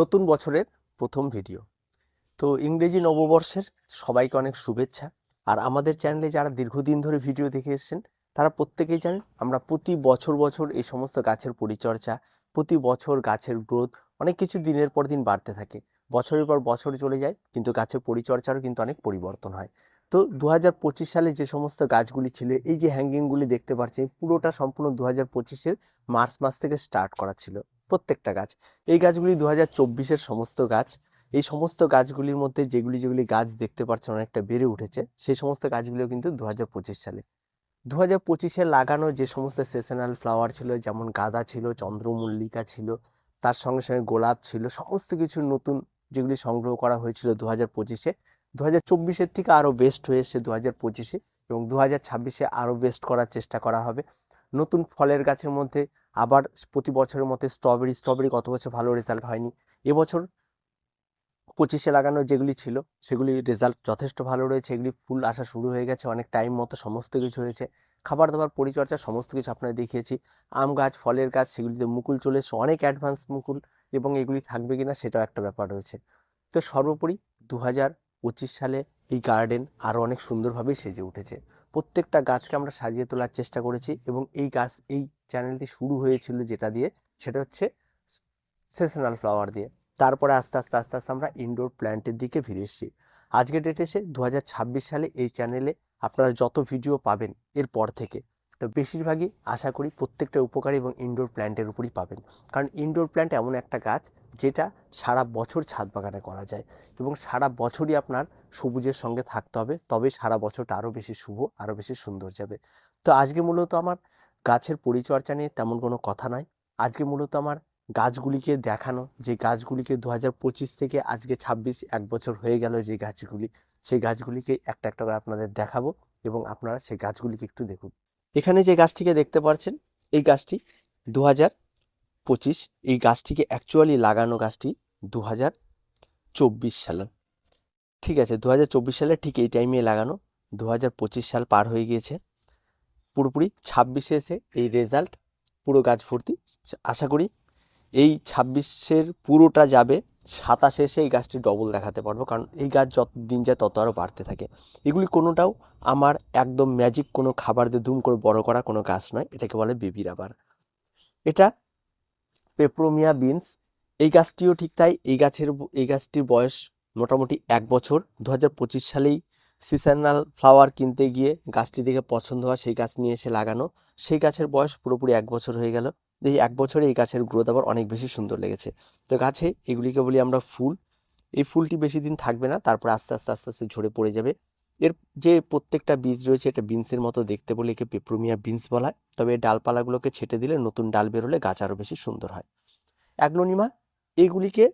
নতুন বছরের প্রথম ভিডিও। তো ইংরেজি নববর্ষের সবাইকে অনেক শুভেচ্ছা। আর আমাদের চ্যানেলে যারা দীর্ঘদিন ধরে ভিডিও দেখে এসেছেন, তারা প্রত্যেকেই জানেন আমরা প্রতি বছর বছর এই সমস্ত গাছের পরিচর্যা, প্রতি বছর গাছের গ্রোথ অনেক কিছু দিনের পর দিন বাড়তে থাকে। বছরের পর বছর চলে যায়, কিন্তু গাছের পরিচর্যারও কিন্তু অনেক পরিবর্তন হয়। তো দু হাজার পঁচিশ সালে যে সমস্ত গাছগুলি ছিল, এই যে হ্যাঙ্গিংগুলি দেখতে পাচ্ছি পুরোটা সম্পূর্ণ দু হাজার পঁচিশের মার্চ মাস থেকে স্টার্ট করা ছিল। প্রত্যেকটা গাছ। এই গাছগুলি দু হাজার চব্বিশের সমস্ত গাছ। এই সমস্ত গাছগুলির মধ্যে যেগুলি যেগুলি গাছ দেখতে পাচ্ছেন অনেকটা বেড়ে উঠেছে, সেই সমস্ত গাছগুলিও কিন্তু দু হাজার পঁচিশ সালে। দু হাজার পঁচিশে লাগানো যে সমস্ত সেশনাল ফ্লাওয়ার ছিল, যেমন গাঁদা ছিল, চন্দ্রমল্লিকা ছিল, তার সঙ্গে সঙ্গে গোলাপ ছিল, সমস্ত কিছু নতুন যেগুলি সংগ্রহ করা হয়েছিল দু হাজার পঁচিশে। দু হাজার চব্বিশের থেকে আরও বেস্ট হয়ে এসছে দু হাজার পঁচিশে এবং দু হাজার ছাব্বিশে আরও বেস্ট করার চেষ্টা করা হবে। নতুন ফলের গাছের মধ্যে আবার প্রতি বছরের মধ্যে স্ট্রবেরি স্ট্রবেরি গত বছর ভালো রেজাল্ট হয়নি। এবছর পঁচিশে লাগানো যেগুলি ছিল, সেগুলি রেজাল্ট যথেষ্ট ভালো রয়েছে, এগুলি ফুল আসা শুরু হয়ে গেছে, অনেক টাইম মতো সমস্ত কিছু হয়েছে। খাবার দাবার পরিচর্যা সমস্ত কিছু আপনাদের দেখিয়েছি। আম গাছ, ফলের গাছ, সেগুলিতে মুকুল চলে এসছে, অনেক অ্যাডভান্স মুকুল এবং এগুলি থাকবে কিনা সেটাও একটা ব্যাপার রয়েছে। তো সর্বোপরি দু হাজার পঁচিশ সালে এই গার্ডেন আরও অনেক সুন্দরভাবেই সেজে উঠেছে। প্রত্যেকটা গাছকে আমরা সাজিয়ে তোলার চেষ্টা করেছি এবং এই গাছ, এই চ্যানেলটি শুরু হয়েছিল যেটা দিয়ে, সেটা হচ্ছে সেশনাল ফ্লাওয়ার দিয়ে। তারপরে আস্তে আস্তে আস্তে আস্তে আমরা ইনডোর প্ল্যান্টের দিকে ফিরে এসেছি। আজকে ডেটে এসে দু হাজার ছাব্বিশ সালে এই চ্যানেলে আপনারা যত ভিডিও পাবেন এরপর থেকে, তো বেশিরভাগই আশা করি প্রত্যেকটা উপকারী এবং ইনডোর প্ল্যান্টের উপরই পাবেন। কারণ ইনডোর প্ল্যান্ট এমন একটা গাছ যেটা সারা বছর ছাদ বাগানে করা যায় এবং সারা বছরই আপনার সবুজের সঙ্গে থাকতে হবে, তবে সারা বছরটা আরও বেশি শুভ, আরও বেশি সুন্দর যাবে। তো আজকে মূলত আমার গাছের পরিচর্যা নিয়ে তেমন কোনো কথা নয় আজকে মূলত আমার গাছগুলিকে দেখানো, যে গাছগুলিকে দু হাজার পঁচিশ থেকে আজকে ছাব্বিশ এক বছর হয়ে গেল যে গাছগুলি, সেই গাছগুলিকে একটা একটা করে আপনাদের দেখাবো এবং আপনারা সেই গাছগুলিকে একটু দেখুন। এখানে যে গাছটিকে দেখতে পাচ্ছেন এই গাছটি দু হাজার পঁচিশ, এই গাছটিকে অ্যাকচুয়ালি লাগানো গাছটি দু হাজার চব্বিশ সালে। ঠিক আছে দু হাজার চব্বিশ সালে ঠিক এই টাইমে লাগানো দু হাজার পঁচিশ সাল পার হয়ে গিয়েছে। পুরোপুরি ছাব্বিশে এসে এই রেজাল্ট পুরো গাছ ভর্তি। আশা করি এই ছাব্বিশের পুরোটা যাবে, সাতাশে এসে এই গাছটি ডবল দেখাতে পারব, কারণ এই গাছ যত দিন যায় তত আরও বাড়তে থাকে। এগুলি কোনোটাও আমার একদম ম্যাজিক কোনো খাবার দিয়ে ধুম করে বড় করা কোনো গাছ নয়, এটাকে বলে বেবি রাবার এটা পেপ্রোমিয়া বিনস এই গাছটিও ঠিক তাই, এই গাছের, এই গাছটির বয়স মোটামুটি এক বছর। দু হাজার পঁচিশ সালেই সিজনাল ফ্লাওয়ার কিনতে গিয়ে গাছটি দেখে পছন্দ হয় সেই গাছ নিয়ে এসে লাগানো, সেই গাছের বয়স পুরোপুরি এক বছর হয়ে গেল। এই এক বছরে এই গাছের গ্রোথ আবার অনেক বেশি সুন্দর লেগেছে। তো গাছে এগুলিকে বলি আমরা ফুল। এই ফুলটি বেশি দিন থাকবে না, তারপর আস্তে আস্তে আস্তে আস্তে ঝরে পড়ে যাবে। এর যে প্রত্যেকটা বীজ রয়েছে এটা বিনসের মতো দেখতে বলে একে পেপ্রোমিয়া বিনস বলা হয়। তবে এই ডালপালাগুলোকে ছেটে দিলে নতুন ডাল বেরোলে গাছ আরও বেশি সুন্দর হয়। অ্যাগ্লোনিমা এইগুলিকে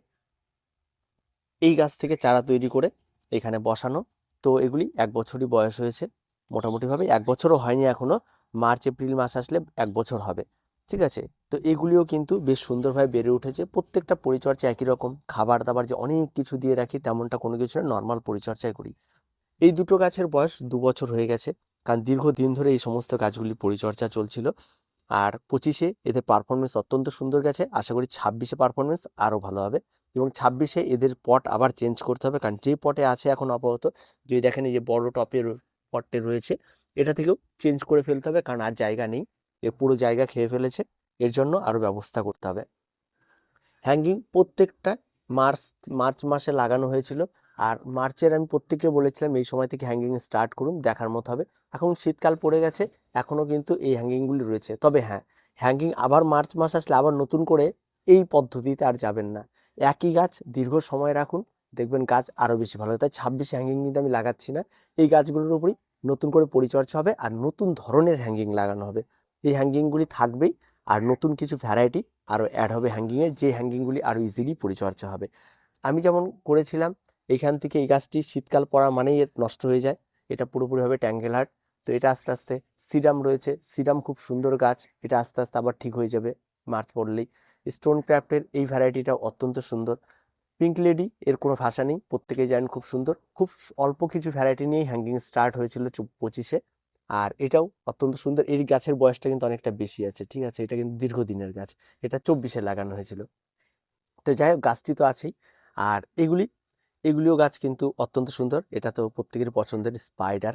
এই গাছ থেকে চারা তৈরি করে এখানে বসানো। তো এগুলি এক বছরই বয়স হয়েছে। মোটামুটিভাবে এক বছরও হয়নি এখনও মার্চ, এপ্রিল মাস আসলে এক বছর হবে। ঠিক আছে? তো এগুলিও কিন্তু বেশ সুন্দরভাবে বেড়ে উঠেছে। প্রত্যেকটা পরিচর্যা একই রকম। খাবার দাবার যে অনেক কিছু দিয়ে রাখি তেমনটা কোনো কিছু না নর্মাল পরিচর্যাই করি। এই দুটো গাছের বয়স দু বছর হয়ে গেছে। কারণ দীর্ঘদিন ধরে এই সমস্ত গাছগুলি পরিচর্যা চলছিল। আর পঁচিশে এদের পারফরমেন্স অত্যন্ত সুন্দর গেছে। আশা করি ছাব্বিশে পারফরমেন্স আরও ভালো হবে। এবং ছাব্বিশে এদের পট আবার চেঞ্জ করতে হবে, কারণ যে পটে আছে এখন আপাতত, যদি দেখেন এই যে বড় টপের পটে রয়েছে, এটা থেকেও চেঞ্জ করে ফেলতে হবে, কারণ আর জায়গা নেই। এর পুরো জায়গা খেয়ে ফেলেছে। এর জন্য আরও ব্যবস্থা করতে হবে। হ্যাঙ্গিং প্রত্যেকটা মার্চ মার্চ মাসে লাগানো হয়েছিল। আর মার্চের আমি প্রত্যেককে বলেছিলাম এই সময় থেকে হ্যাঙ্গিং স্টার্ট করুন, দেখার মতো হবে। এখন শীতকাল পড়ে গেছে এখনও কিন্তু এই হ্যাঙ্গিংগুলি রয়েছে। তবে হ্যাঁ হ্যাঙ্গিং আবার মার্চ মাস আসলে আবার নতুন করে এই পদ্ধতিতে আর যাবেন না। একই গাছ দীর্ঘ সময় রাখুন, দেখবেন গাছ আরও বেশি ভালো তাই ছাব্বিশে হ্যাঙ্গিং কিন্তু আমি লাগাচ্ছি না। এই গাছগুলোর উপরই নতুন করে পরিচর্যা হবে আর নতুন ধরনের হ্যাঙ্গিং লাগানো হবে। এই হ্যাঙ্গিংগুলি থাকবেই আর নতুন কিছু ভ্যারাইটি আরও অ্যাড হবে হ্যাঙ্গিংয়ে যে হ্যাঙ্গিংগুলি আরও ইজিলি পরিচর্যা হবে। আমি যেমন করেছিলাম এইখান থেকে এই গাছটি শীতকাল পড়া মানেই এর নষ্ট হয়ে যায়। এটা পুরোপুরিভাবে ট্যাঙ্গেল হার্ট। তো এটা আস্তে আস্তে সিরাম রয়েছে। সিরাম খুব সুন্দর গাছ। এটা আস্তে আস্তে আবার ঠিক হয়ে যাবে মার্চ পড়লেই। স্টোন ক্রাফটের এই ভ্যারাইটিটা অত্যন্ত সুন্দর। পিঙ্ক লেডি এর কোনো ভাষা নেই। প্রত্যেকেই জানেন খুব সুন্দর। খুব অল্প কিছু ভ্যারাইটি নিয়েই হ্যাঙ্গিং স্টার্ট হয়েছিল পঁচিশে। আর এটাও অত্যন্ত সুন্দর। এই গাছের বয়সটা কিন্তু অনেকটা বেশি আছে, ঠিক আছে? এটা কিন্তু দীর্ঘদিনের গাছ। এটা চব্বিশে লাগানো হয়েছিল। তো যাই হোক, গাছটি তো আছেই। আর এগুলি এগুলিও গাছ কিন্তু অত্যন্ত সুন্দর। এটা তো প্রত্যেকের পছন্দের স্পাইডার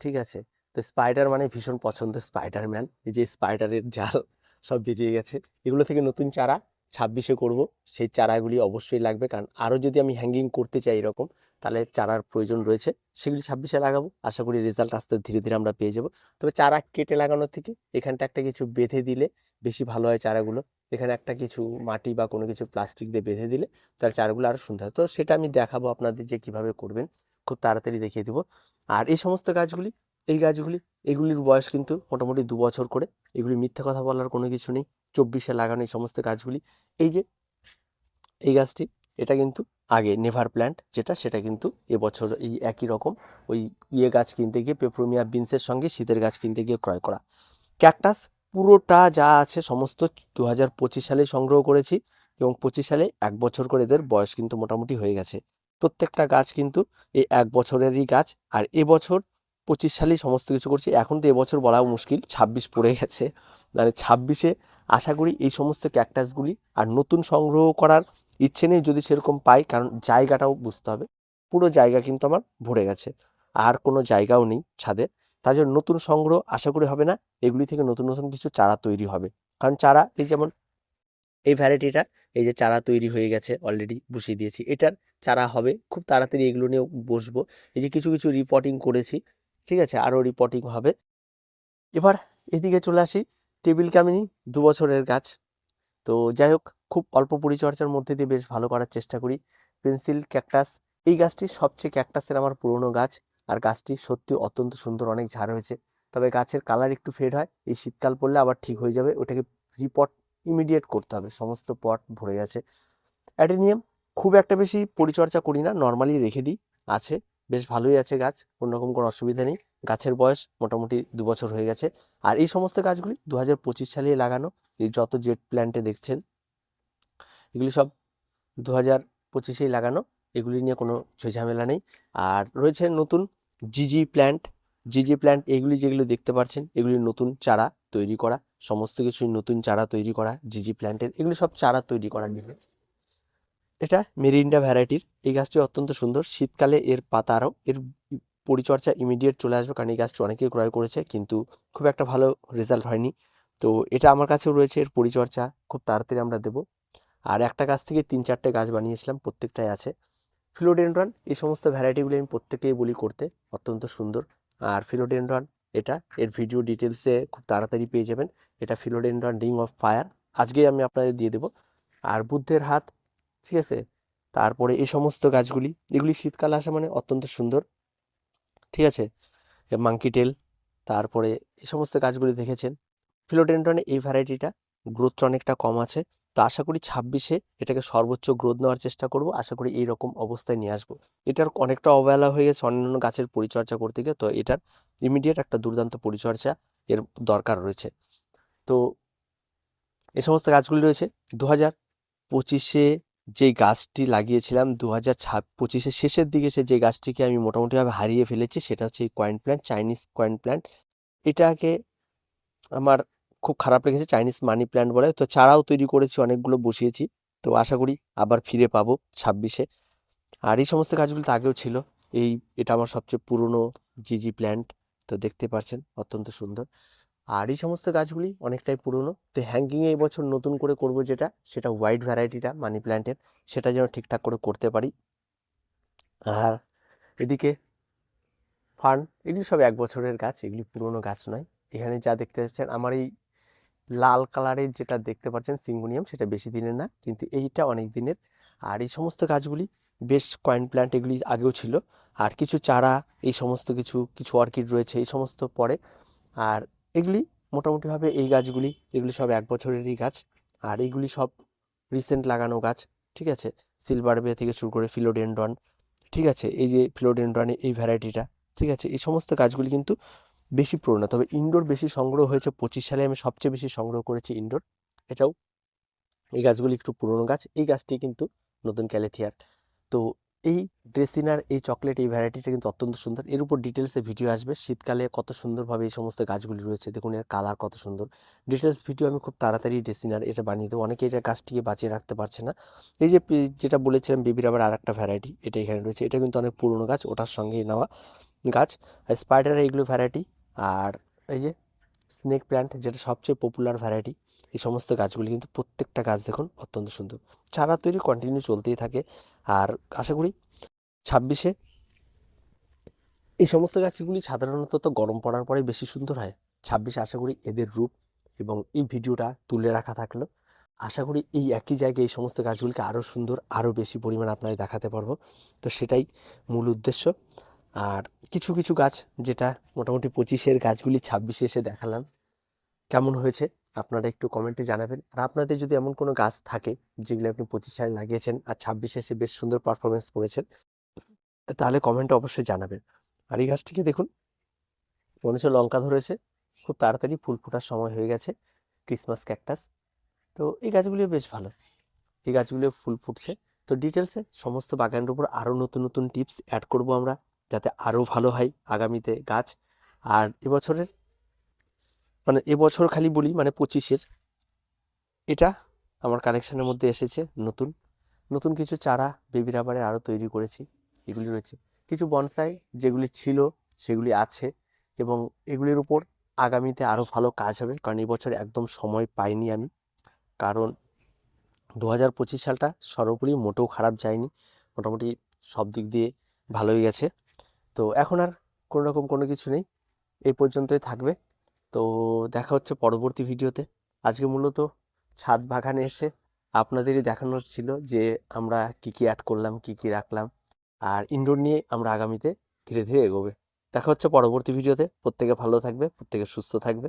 ঠিক আছে? তো স্পাইডার মানে ভীষণ পছন্দ স্পাইডারম্যান এই যে স্পাইডারের জাল সব বেরিয়ে গেছে। এগুলো থেকে নতুন চারা ছাব্বিশে করব। সেই চারাগুলি অবশ্যই লাগবে। কারণ আরও যদি আমি হ্যাঙ্গিং করতে চাই এরকম, তাহলে চারার প্রয়োজন রয়েছে। সেগুলি ছাব্বিশে লাগাবো। আশা করি রেজাল্ট আসতে ধীরে ধীরে আমরা পেয়ে যাব। তবে চারা কেটে লাগানোর থেকে এখানটা একটা কিছু বেঁধে দিলে বেশি ভালো হয় চারাগুলো। এখানে একটা কিছু মাটি বা কোনো কিছু প্লাস্টিক দিয়ে বেঁধে দিলে তার চারগুলো আরও সুন্দর হয়। তো সেটা আমি দেখাবো আপনাদের যে কীভাবে করবেন। খুব তাড়াতাড়ি দেখিয়ে দেবো। আর এই সমস্ত গাছগুলি, এই গাছগুলি, এগুলির বয়স কিন্তু মোটামুটি দু বছর করে। এগুলি মিথ্যা কথা বলার কোনো কিছু নেই। চব্বিশে লাগানো এই সমস্ত গাছগুলি। এই যে, এই গাছটি, এটা কিন্তু আগে নেভার প্ল্যান্ট যেটা, সেটা কিন্তু এবছর এই একই রকম। ওই ইয়ে গাছ কিনতে গিয়ে পেপ্রোমিয়া বিনসের সঙ্গে শীতের গাছ কিনতে গিয়ে ক্রয় করা। ক্যাকটাস পুরোটা যা আছে সমস্ত দু হাজার পঁচিশ সালে সংগ্রহ করেছি এবং পঁচিশ সালে এক বছর করে এদের বয়স কিন্তু মোটামুটি হয়ে গেছে। প্রত্যেকটা গাছ কিন্তু এই এক বছরেরই গাছ আর এবছর পঁচিশ সালেই সমস্ত কিছু করছি। এখন তো এবছর বলাও মুশকিল, ছাব্বিশ পড়ে গেছে। মানে ছাব্বিশে আশা করি এই সমস্ত ক্যাকটাসগুলি আর নতুন সংগ্রহ করার ইচ্ছে নেই যদি সেরকম পাই, কারণ জায়গাটাও বুঝতে হবে। পুরো জায়গা কিন্তু আমার ভরে গেছে। আর কোনো জায়গাও নেই ছাদে। তার জন্য নতুন সংগ্রহ আশা করি হবে না। এগুলি থেকে নতুন নতুন কিছু চারা তৈরি হবে। কারণ চারা, এই যেমন এই ভ্যারাইটিটা, এই যে চারা তৈরি হয়ে গেছে অলরেডি বসিয়ে দিয়েছি, এটার চারা হবে। খুব তাড়াতাড়ি এগুলো নিয়েও বসবো। এই যে কিছু কিছু রিপোর্টিং করেছি, ঠিক আছে? আরও রিপোর্টিং হবে। এবার এদিকে চলে আসি টেবিল কামিনি, দু বছরের গাছ। তো যাই হোক, খুব অল্প পরিচর্যার মধ্যে দিয়ে বেশ ভালো করার চেষ্টা করি। পেন্সিল, ক্যাকটাস, এই গাছটি সবচেয়ে ক্যাকটাসের আমার পুরনো গাছ। আর গাছটি সত্যি অত্যন্ত সুন্দর, অনেক ঝাড় হয়েছে। তবে গাছের কালার একটু ফেড হয়, এই শীতকাল পড়লে আবার ঠিক হয়ে যাবে, ওটাকে রিপট ইমিডিয়েট করতে হবে, সমস্ত পট ভরে গেছে। অ্যাডেনিয়াম খুব একটা বেশি পরিচর্যা করি না নর্মালি রেখে দিই, আছে, বেশ ভালোই আছে গাছ কোনোরকম কোনো অসুবিধা নেই, গাছের বয়স মোটামুটি দু বছর হয়ে গেছে। আর এই সমস্ত গাছগুলি দু হাজার পঁচিশ সালে লাগানো, এই যত জেট প্ল্যান্টে দেখছেন, এগুলি সব দু হাজার পঁচিশেই লাগানো এগুলি নিয়ে কোনো ঝামেলা নেই। আর রয়েছে নতুন জিজি প্ল্যান্ট। জিজি প্ল্যান্ট এগুলি যেগুলো দেখতে পাচ্ছেন, এগুলি নতুন চারা তৈরি করা। সমস্ত কিছুই নতুন চারা তৈরি করা জিজি প্ল্যান্টের। এগুলি সব চারা তৈরি করার জন্য। এটা মেরিন্ডা ভ্যারাইটির। এই গাছটি অত্যন্ত সুন্দর। শীতকালে এর পাতা আরও, এর পরিচর্যা ইমিডিয়েট চলে আসবে কারণ এই গাছটি অনেকেই ক্রয় করেছে, কিন্তু খুব একটা ভালো রেজাল্ট হয়নি। তো এটা আমার কাছেও রয়েছে, এর পরিচর্যা খুব তাড়াতাড়ি আমরা দেবো। আর একটা গাছ থেকে তিন চারটে গাছ বানিয়েছিলাম, প্রত্যেকটাই আছে। ফিলোডেন্ড্রন, এই সমস্ত ভ্যারাইটিগুলি আমি প্রত্যেকেই বলি করতে অত্যন্ত সুন্দর। আর ফিলোডেন্ড্রন, এটা এর ভিডিও ডিটেলসে খুব তাড়াতাড়ি পেয়ে যাবেন। এটা ফিলোডেন্ড্রন রিং অফ ফায়ার। আজকেই আমি আপনাদের দিয়ে দেবো। আর বুদ্ধের হাত, ঠিক আছে? তারপরে এই সমস্ত গাছগুলি, এগুলি শীতকালে আসা মানে অত্যন্ত সুন্দর। ঠিক আছে? মাঙ্কি টেল, তারপরে এই সমস্ত গাছগুলি দেখেছেন? ফিলোডেন্ড্রনে এই ভ্যারাইটিটা গ্রোথটা অনেকটা কম আছে। তো আশা করি ছাব্বিশে এটাকে সর্বোচ্চ গ্রোথ নেওয়ার চেষ্টা করব। আশা করি এই রকম অবস্থায় নিয়ে আসব। এটার অনেকটা অবহেলা হয়ে গেছে অন্যান্য গাছের পরিচর্যা করতে গিয়ে। তো এটার ইমিডিয়েট একটা দুর্দান্ত পরিচর্যা এর দরকার রয়েছে। তো এ সমস্ত গাছগুলি রয়েছে। দু হাজার পঁচিশে যে গাছটি লাগিয়েছিলাম দু হাজার ছাব পঁচিশের শেষের দিকে সে যে গাছটিকে আমি মোটামুটিভাবে হারিয়ে ফেলেছি, সেটা হচ্ছে এই coin plant Chinese coin plant এটাকে আমার খুব খারাপ লেগেছে চাইনিজ মানি প্ল্যান্ট বলে। তো চারাও তৈরি করেছি, অনেকগুলো বসিয়েছি। তো আশা করি আবার ফিরে পাবো ছাব্বিশে। আর এই সমস্ত গাছগুলো তো আগেও ছিল। এই, এটা আমার সবচেয়ে পুরনো জিজি প্ল্যান্ট তো দেখতে পাচ্ছেন অত্যন্ত সুন্দর। আর এই সমস্ত গাছগুলি অনেকটাই পুরনো। তো হ্যাঙ্গিংয়ে এই বছর নতুন করে করব যেটা, সেটা হোয়াইট ভ্যারাইটিটা মানি প্ল্যান্টের সেটা যেন ঠিকঠাক করে করতে পারি। আর এদিকে ফার্ন এগুলি সব এক বছরের গাছ, এগুলি পুরনো গাছ নয়। এখানে যা দেখতে পাচ্ছেন, আমার এই লাল কালারের যেটা দেখতে পাচ্ছেন সিঙ্গোনিয়াম, সেটা বেশি দিনের না, কিন্তু এইটা অনেক দিনের। আর এই সমস্ত গাছগুলি বেশ কয়েন প্ল্যান্ট এগুলি আগেও ছিল। আর কিছু চারা, এই সমস্ত কিছু কিছু অর্কিড রয়েছে, এই সমস্ত পরে। আর এগুলি মোটামুটিভাবে এই গাছগুলি, এগুলি সব এক বছরেরই গাছ। আর এইগুলি সব রিসেন্ট লাগানো গাছ, ঠিক আছে? সিলভার বে থেকে শুরু করে ফিলোডেন্ড্রন ঠিক আছে? এই যে ফিলোডেন্ড্রনের এই ভ্যারাইটিটা ঠিক আছে? এই সমস্ত গাছগুলি কিন্তু বেশি পুরনো। তবে ইনডোর বেশি সংগ্রহ হয়েছে, পঁচিশ সালে আমি সবচেয়ে বেশি সংগ্রহ করেছি ইনডোর এটাও, এই গাছগুলি একটু পুরনো গাছ, এই গাছটি কিন্তু নতুন ক্যালেথিয়ার। তো এই ড্রেসিনার, এই চকলেট, এই ভ্যারাইটিটা কিন্তু অত্যন্ত সুন্দর। এর উপর ডিটেলসে ভিডিও আসবে, শীতকালে কত সুন্দরভাবে এই সমস্ত গাছগুলি রয়েছে। দেখুন এর কালার কত সুন্দর। ডিটেলস ভিডিও আমি খুব তাড়াতাড়ি ড্রেসিনার এটা বানিয়ে দেবো। অনেকে এটা গাছটিকে বাঁচিয়ে রাখতে পারছে না। এই যে যেটা বলেছিলাম বেবির আবার আর একটা ভ্যারাইটি, এটা এখানে রয়েছে। এটা কিন্তু অনেক পুরনো গাছ, ওটার সঙ্গে নেওয়া গাছ। আর স্পাইডার এইগুলো ভ্যারাইটি। আর এই যে স্নেক প্ল্যান্ট যেটা সবচেয়ে পপুলার ভ্যারাইটি এই সমস্ত গাছগুলি কিন্তু প্রত্যেকটা গাছ দেখুন অত্যন্ত সুন্দর। চারা তৈরি কন্টিনিউ চলতেই থাকে আর আশা করি ছাব্বিশে এই সমস্ত গাছগুলি সাধারণত তো গরম পড়ার পরে বেশি সুন্দর হয়। ছাব্বিশে আশা করি এদের রূপ এবং এই ভিডিওটা তুলে রাখা থাকল। আশা করি এই একই জায়গায় এই সমস্ত গাছগুলিকে আরও সুন্দর, আরও বেশি পরিমাণ আপনাদের দেখাতে পারব। তো সেটাই মূল উদ্দেশ্য। আর কিছু কিছু গাছ যেটা মোটামুটি পঁচিশের গাছগুলি ছাব্বিশে এসে দেখালাম। কেমন হয়েছে? আপনারা একটু কমেন্টে জানাবেন। আর আপনাদের যদি এমন কোনো গাছ থাকে যেগুলো আপনি পঁচিশ সালে লাগিয়েছেন আর ছাব্বিশে এসে বেশ সুন্দর পারফরমেন্স করেছেন, তাহলে কমেন্টে অবশ্যই জানাবেন। আর এই গাছটিকে দেখুন, মনে হচ্ছে লঙ্কা ধরেছে। খুব তাড়াতাড়ি ফুল ফোটার সময় হয়ে গেছে ক্রিসমাস ক্যাকটাস তো এই গাছগুলিও বেশ ভালো। এই গাছগুলিও ফুল ফুটছে। তো ডিটেলসে সমস্ত বাগানের উপর আরও নতুন নতুন টিপস অ্যাড করব আমরা। যাতে আরও ভালো হয় আগামীতে গাছ। আর এবছরের মানে এবছর খালি বলি মানে পঁচিশের, এটা আমার কালেকশনের মধ্যে এসেছে নতুন। নতুন কিছু চারা বেবি রাবারে আরও তৈরি করেছি, এগুলি রয়েছে। কিছু বনসাই যেগুলি ছিল, সেগুলি আছে এবং এগুলির উপর আগামীতে আরও ভালো কাজ হবে কারণ এবছর একদম সময় পাইনি আমি। কারণ দু হাজার পঁচিশ সালটা সর্বোপরি মোটেও খারাপ যায়নি, মোটামুটি সব দিক দিয়ে ভালোই গেছে। তো এখন আর কোনো রকম কোনো কিছু নেই। এই পর্যন্তই থাকবে। তো দেখা হচ্ছে পরবর্তী ভিডিওতে। আজকে মূলত ছাদ বাগানে এসে আপনাদেরই দেখানোর ছিল যে আমরা কি কি অ্যাড করলাম, কি কি রাখলাম। আর ইনডোর নিয়ে আমরা আগামীতে ধীরে ধীরে এগোবে। দেখা হচ্ছে পরবর্তী ভিডিওতে। প্রত্যেকে ভালো থাকবে, প্রত্যেকে সুস্থ থাকবে।